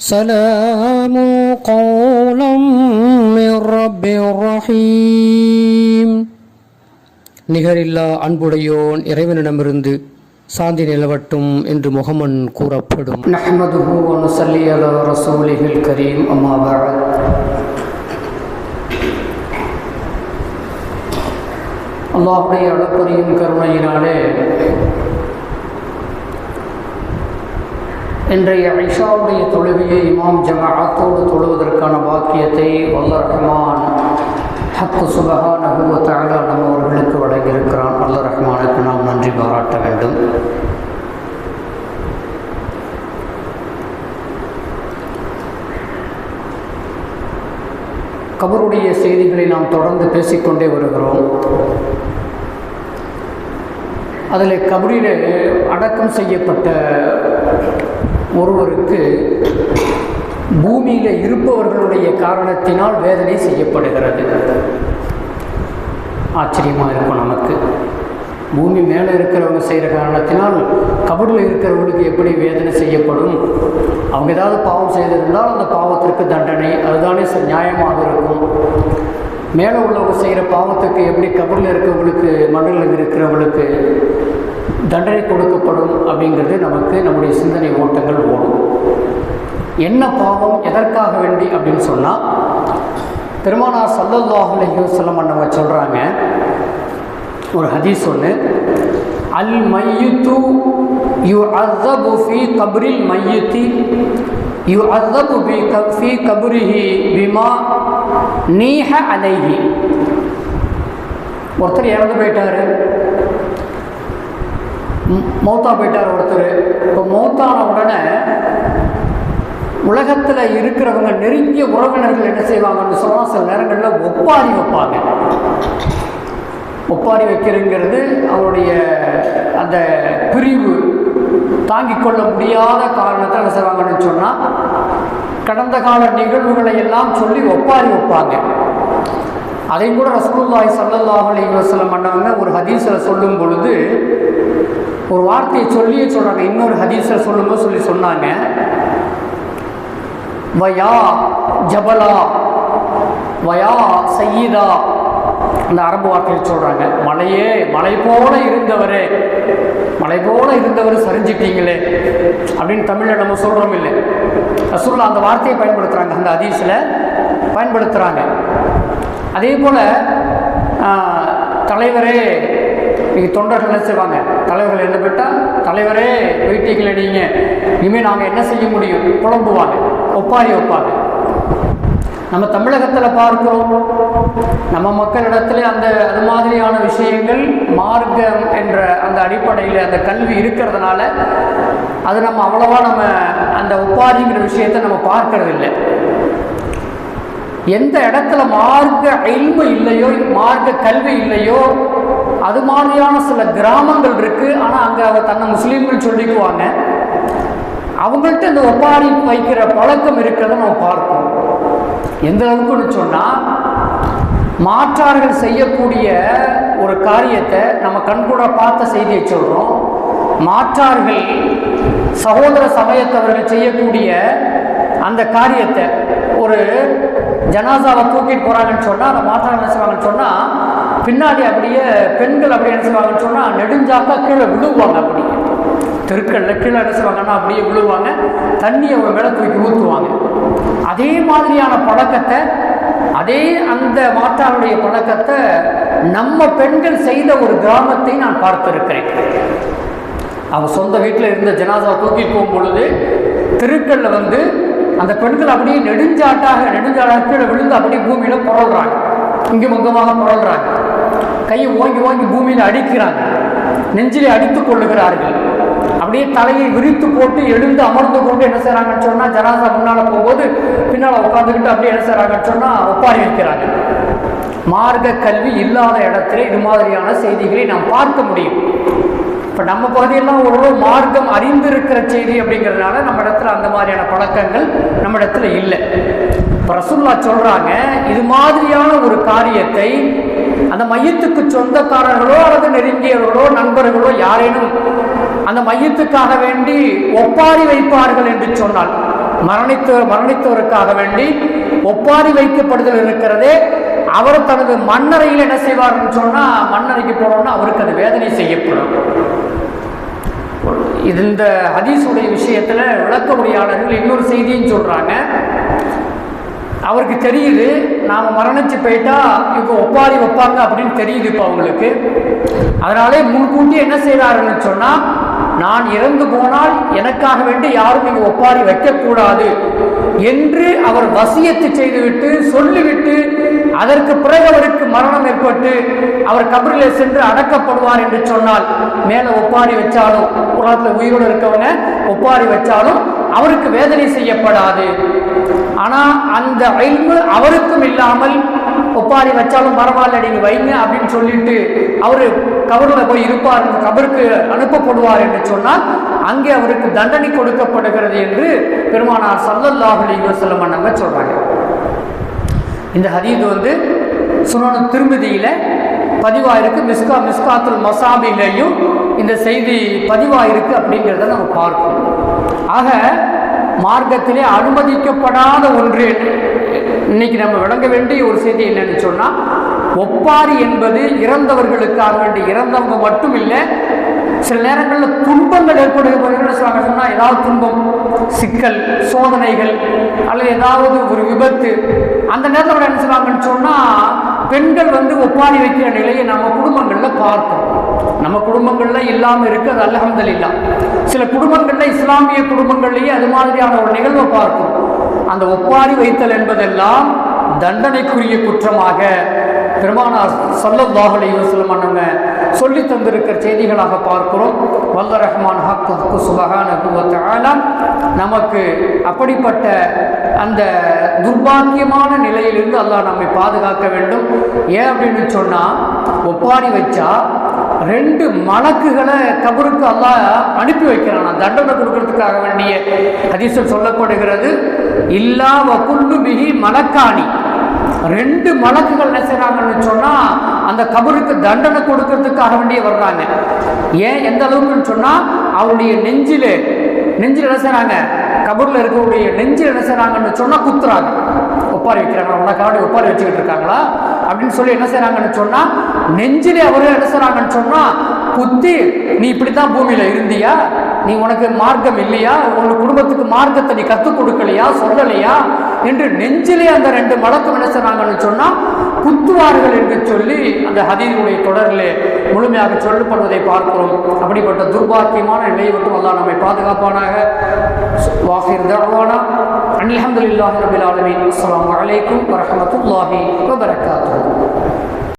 سلام قولا من رب رحيم நிகரில்லா அன்புடையோன் இறைவனிடமிருந்து சாந்தி நிலவட்டும் என்று முகமன் கூறப்படும் நஹ்மதுஹு வ நுஸல்லி இன்றைய ஐஷாவுடைய தொழுகையை இமாம் ஜமாஅத்தோடு தொழுவதற்கான பாக்கியத்தை வல்ல ரஹ்மான் ஹக்கு சுபஹானஹு வ நம்ம அவர்களுக்கு வழங்கியிருக்கிறான். வல்ல ரஹ்மானுக்கு நாம் நன்றி பாராட்ட வேண்டும். கபருடைய செய்திகளை நாம் தொடர்ந்து பேசிக்கொண்டே வருகிறோம். அதில் கபரில் அடக்கம் செய்யப்பட்ட ஒருவருக்கு பூமியில் இருப்பவர்களுடைய காரணத்தினால் வேதனை செய்யப்படுகிறது. ஆச்சரியமாக இருக்கும் நமக்கு. பூமி மேலே இருக்கிறவங்க செய்கிற காரணத்தினால் கபடில் இருக்கிறவங்களுக்கு எப்படி வேதனை செய்யப்படும்? அவங்க ஏதாவது பாவம் செய்திருந்தால் அந்த பாவத்திற்கு தண்டனை அதுதானே நியாயமாக இருக்கும். மேலே உள்ளவங்க செய்கிற பாவத்துக்கு எப்படி கபடில் இருக்கிறவங்களுக்கு மண்ணில் இருக்கிறவங்களுக்கு தண்டனை கொடுக்கப்படும் அப்படிங்கிறது நமக்கு நம்முடைய சிந்தனை ஓட்டங்கள் ஓடும். என்ன பாவம் எதற்காக வேண்டி அப்படின்னு சொன்னால் பெருமானார் சல்லல்லாஹு சொல்ல வஸல்லம் நம்ம சொல்கிறாங்க ஒரு ஹதீஸ் ஒன்று அல் மையுத்து யு அசபு ஃபீ கப்ரில் மையுத்தி யு அஸ்ஸபு பி க கபுரிஹி பிமா நீஹ அலைஹி. ஒருத்தர் இறந்து போயிட்டாரு. மௌத்தா போயிட்டார் ஒருத்தர். இப்போ மௌத்தான உடனே உலகத்தில் இருக்கிறவங்க நெருங்கிய உறவினர்கள் என்ன செய்வாங்கன்னு சொன்னால் சில நேரங்களில் ஒப்பாரி வைப்பாங்க. ஒப்பாரி வைக்கிறங்கிறது அவருடைய அந்த பிரிவு. தாங்கிக் கொள்ள முடியாத காரணத்தை என்ன செய்வாங்கன்னு சொன்னால் கடந்த கால நிகழ்வுகளை எல்லாம் சொல்லி ஒப்பாரி வைப்பாங்க. அதையும் கூட ரசூலுல்லாஹி சல்லல்லாஹ் அலைஹி வஸல்லம் அண்ணவங்க ஒரு ஹதீஸில் சொல்லும் பொழுது ஒரு வார்த்தையை சொல்லியே சொல்கிறாங்க இன்னொரு ஹதீஸில் சொல்லும்போது சொல்லி சொன்னாங்க. வயா ஜபலா வயா சையீதா அந்த அரபு வார்த்தையில் சொல்கிறாங்க மலையே மலை போல இருந்தவரே மலை போல இருந்தவர் சரிஞ்சிட்டீங்களே அப்படின்னு தமிழில் நம்ம சொல்கிறோம் இல்லை. ரசூல்லா அந்த வார்த்தையை பயன்படுத்துகிறாங்க அந்த ஹதீஸில். பயன்படுத்துகிறாங்க அதே போல் தலைவரே நீங்கள் தொண்டர்கள் என்ன செய்வாங்க? தலைவர்கள் என்ன போயிட்டால் தலைவரே வீட்டைகள் அடிங்க இனிமேல் நாங்கள் என்ன செய்ய முடியும்? புலம்புவாங்க. ஒப்பாரி வைப்பாங்க. நம்ம தமிழகத்தில் பார்க்கிறோம் நம்ம மக்களிடத்துல அந்த அது மாதிரியான விஷயங்கள் மார்க்கம் என்ற அந்த அடிப்படையில் அந்த கல்வி இருக்கிறதுனால அது நம்ம அவ்வளோவா நம்ம அந்த ஒப்பாரிங்கிற விஷயத்தை நம்ம பார்க்கறதில்லை. எந்த இடத்துல மார்க்க இல்மு இல்லையோ மார்க்க கல்வி இல்லையோ அது மாதிரியான சில கிராமங்கள் இருக்கு. ஆனால் அங்கே அவ தன்னை முஸ்லீம்கள் சொல்லிக்குவாங்க. அவங்கள்ட்ட இந்த ஒப்பாரி வைக்கிற பழக்கம் இருக்கிறத நம்ம பார்ப்போம் எந்த அளவுக்குன்னு சொன்னால் மாற்றார்கள் செய்யக்கூடிய ஒரு காரியத்தை நம்ம கண்கூட பார்த்த செய்தியை சொல்கிறோம் மாற்றார்கள் சகோதர சமயத்தவர்கள் செய்யக்கூடிய அந்த காரியத்தை ஒரு ஜனாசாவை தூக்கிட்டு போகிறாங்கன்னு சொன்னால் அந்த மாற்றார்கள் என்ன செய்வாங்கன்னு சொன்னால் பின்னாடி அப்படியே பெண்கள் அப்படி என்ன செய்வாங்கன்னு சொன்னால் நெடுஞ்சாக்கா கீழே விழுவாங்க அப்படி தெருக்கல்ல கீழே என்ன செய்வாங்கன்னா அப்படியே விழுவாங்க. தண்ணியை அவங்க மேலே தூக்கி ஊற்றுவாங்க அதே மாதிரியான பழக்கத்தை அதே அந்த மாற்றாருடைய பழக்கத்தை நம்ம பெண்கள் செய்த ஒரு கிராமத்தை நான் பார்த்திருக்கிறேன். அவங்க சொந்த வீட்டில் இருந்த ஜனாதாவை தூக்கி போகும் பொழுது தெருக்கல்ல வந்து அந்த பெண்கள் அப்படியே நெடுஞ்சாட்டாக நெடுஞ்சாட்டாக கீழே விழுந்து அப்படியே பூமியில் புரள்றாங்க. இங்கும் அங்குமாக புரள்றாங்க. கையை ஓங்கி ஓங்கி பூமியில் அடிக்கிறாங்க. நெஞ்சிலே அடித்துக் கொள்ளுகிறார்கள். அப்படியே தலையை விரித்து போட்டு எழுந்து அமர்ந்து கொண்டு என்ன செய்கிறாங்கன்னு சொன்னா ஜனாசா முன்னால போகும்போது பின்னால உட்காந்துக்கிட்டு அப்படியே என்ன செய்கிறாங்கன்னு சொன்னா ஒப்பாரி வைக்கிறாங்க. மார்க்க கல்வி இல்லாத இடத்துல இது மாதிரியான செய்திகளை நாம் பார்க்க முடியும். இப்போ நம்ம பகுதியெல்லாம் ஓரளவு மார்க்கம் அறிந்திருக்கிற செய்தி அப்படிங்கிறதுனால நம்ம இடத்துல அந்த மாதிரியான பழக்கங்கள் நம்ம இடத்துல இல்லை. இப்போ ரசுல்லா சொல்கிறாங்க இது மாதிரியான ஒரு காரியத்தை அந்த மையத்துக்கு சொந்தக்காரர்களோ அல்லது நெருங்கியவர்களோ நண்பர்களோ யாரேனும் அந்த மையத்துக்காக வேண்டி ஒப்பாரி வைப்பார்கள் என்று சொன்னால் மரணித்த மரணித்தவருக்காக வேண்டி ஒப்பாரி வைக்கப்படுதல் இருக்கிறதே அவர் தனது மண்ணறையில் என்ன செய்வார்னு சொன்னா மண்ணறைக்கு போனோம்னா அவருக்கு அது வேதனை செய்யப்படும். இந்த ஹதீஸுடைய விஷயத்துல விளக்க உரையாளர்கள் இன்னொரு செய்தியும் சொல்றாங்க. அவருக்கு தெரியுது நாம் மரணிச்சு போயிட்டா இப்போ ஒப்பாரி வைப்பாங்க அப்படின்னு தெரியுது இப்போ அவங்களுக்கு. அதனாலே முன்கூட்டி என்ன செய்கிறாருன்னு சொன்னால் நான் இறந்து போனால் எனக்காக வேண்டி யாரும் இங்கே ஒப்பாரி வைக்கக்கூடாது. என்று அவர் வசியத்து செய்துவிட்டு சொல்லிவிட்டு அதற்கு பிறகு அவருக்கு மரணம் ஏற்பட்டு அவர் கபரிலே சென்று அடக்கப்படுவார் என்று சொன்னால் மேலே ஒப்பாரி வச்சாலும் உலகத்தில் உயிரோடு இருக்கவங்க ஒப்பாரி வச்சாலும் அவருக்கு வேதனை செய்யப்படாது. ஆனால் அந்த அயில்மு அவருக்கும் இல்லாமல் ஒப்பாரி வச்சாலும் பரவாயில்ல நீங்கள் வைங்க அப்படின்னு சொல்லிட்டு அவர் கபரில் போய் இருப்பார் கபருக்கு அனுப்பப்படுவார் என்று சொன்னால் அங்கே அவருக்கு தண்டனை கொடுக்கப்படுகிறது என்று பெருமானார் சல்லல்லாஹு அலைஹி வஸல்லம் அண்ணங்க சொல்கிறாங்க இந்த ஹதீது வந்து சுனனு திருமதியில் பதிவாயிருக்கு. மிஸ்கா மிஸ்காத்துல் மசாபிலையும் இந்த செய்தி பதிவாயிருக்கு அப்படிங்கிறத நம்ம பார்க்கணும். ஆக மார்க்கத்திலே அனுமதிக்கப்படாத ஒன்று. இன்னைக்கு நம்ம விளங்க வேண்டிய ஒரு செய்தி என்னன்னு சொன்னால் ஒப்பாரி என்பது இறந்தவர்களுக்காக வேண்டி இறந்தவங்க மட்டும் இல்லை சில நேரங்களில் துன்பங்கள் ஏற்படுகிற சொன்னால் ஏதாவது துன்பம் சிக்கல் சோதனைகள் அல்லது ஏதாவது ஒரு விபத்து அந்த நேரத்தில் என்ன செய்வாங்கன்னு சொன்னால் பெண்கள் வந்து ஒப்பாரி வைக்கிற நிலையை நம்ம குடும்பங்களில் பார்க்கிறோம் நம்ம குடும்பங்களில் இல்லாமல் இருக்குது அது அல்ஹம்துலில்லா. சில குடும்பங்களில் இஸ்லாமிய குடும்பங்கள்லேயே அது மாதிரியான ஒரு நிகழ்வை பார்க்கும் அந்த ஒப்பாரி வைத்தல் என்பதெல்லாம் தண்டனைக்குரிய குற்றமாக பெருமானார் சல்லல்லாஹு அலைஹி அண்ணங்க சொல்லி தந்திருக்கிற செய்திகளாக பார்க்கிறோம். வல்ல ரஹ்மான் ஹக்கு சுபஹானஹு வ தஆலா நமக்கு அப்படிப்பட்ட அந்த துர்பாக்கியமான நிலையிலிருந்து அல்லாஹ் நம்மை பாதுகாக்க வேண்டும். ஏன் அப்படின்னு சொன்னால் ஒப்பாரி வச்சா ரெண்டு மலக்குகளை கபருக்கு அல்லாஹ் அனுப்பி வைக்கிறான். தண்டனை கொடுக்கறதுக்காக வேண்டிய அதிசம் சொல்லப்படுகிறது இல்லா வகுல்லு மிகி மலக்காணி ரெண்டு மலக்குகள் என்ன செய்கிறாங்கன்னு சொன்னா அந்த கபருக்கு தண்டனை கொடுக்கறதுக்காக வேண்டிய வர்றாங்க. ஏன் எந்த அளவுக்குன்னு சொன்னா அவருடைய நெஞ்சிலே நெஞ்சில் என்ன செய்கிறாங்க கபூரில் இருக்கக்கூடிய நெஞ்சில் என்ன செய்கிறாங்கன்னு சொன்னா குத்துறாங்க. ஒப்பாரி வைக்கிறாங்க உனக்காண்டி ஒப்பாரி வச்சுக்கிட்டு இருக்காங்களா? அப்படின்னு சொல்லி என்ன செய்கிறாங்கன்னு சொன்னா நெஞ்சிலே அவரே என்ன செய்கிறாங்கன்னு சொன்னா குத்தி நீ இப்படித்தான் பூமியில இருந்தியா? நீ உனக்கு மார்க்கம் இல்லையா? உங்க குடும்பத்துக்கு மார்க்கத்தை நீ கற்றுக் கொடுக்கலையா? சொல்லலையா? என்று நெஞ்சிலே அந்த ரெண்டு மலக்கம் என்ன செய்றாங்கன்னு சொன்னால் குத்துவார்கள் என்று சொல்லி அந்த ஹதீனுடைய தொடரிலே முழுமையாக சொல்லப்படுவதை பார்க்கிறோம். அப்படிப்பட்ட துர்பாக்கியமான நிலையை மட்டும் அல்லா நம்மை பாதுகாப்பானாக. வாஹிர் தவானா அல்ஹம்துலில்லாஹி ரபில் ஆலமின். அஸ்லாம் வலைக்கும் வரஹ்மத்துல்லாஹி வபரகாத்துஹு.